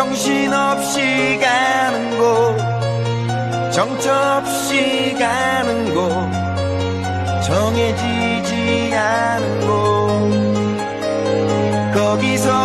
정신없이 가는 곳 정처없이 가는 곳 정해지지 않은 곳. 거기서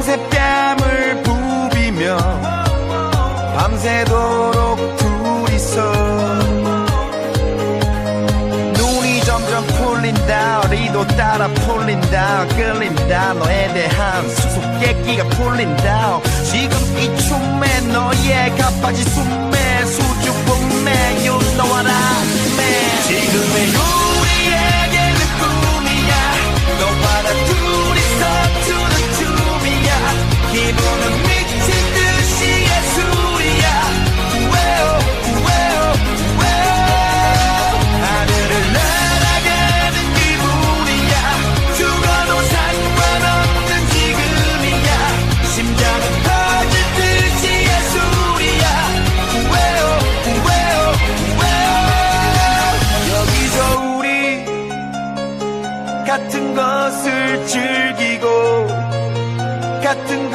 밤새 뺨을 부비며 밤새도록 둘이서 눈이 점점 풀린다 리도 따라 풀린다 끌린다. 너에 대한 수수께끼가 풀린다. 지금 이 춤에 너의 가빠지 숨에 같은 것을 즐기고 같은